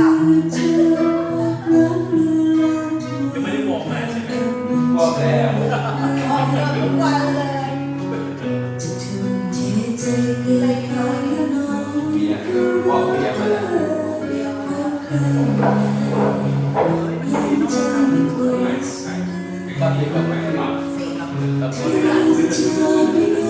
ยังไม่ได้บอกมาใช่ไหมบอกแล้ทุกวันเลยเบียร์บอกเบียร์มาแล้วไใช่ตอนนี้ก็ไรยิ่งกับ Thank you.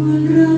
Run.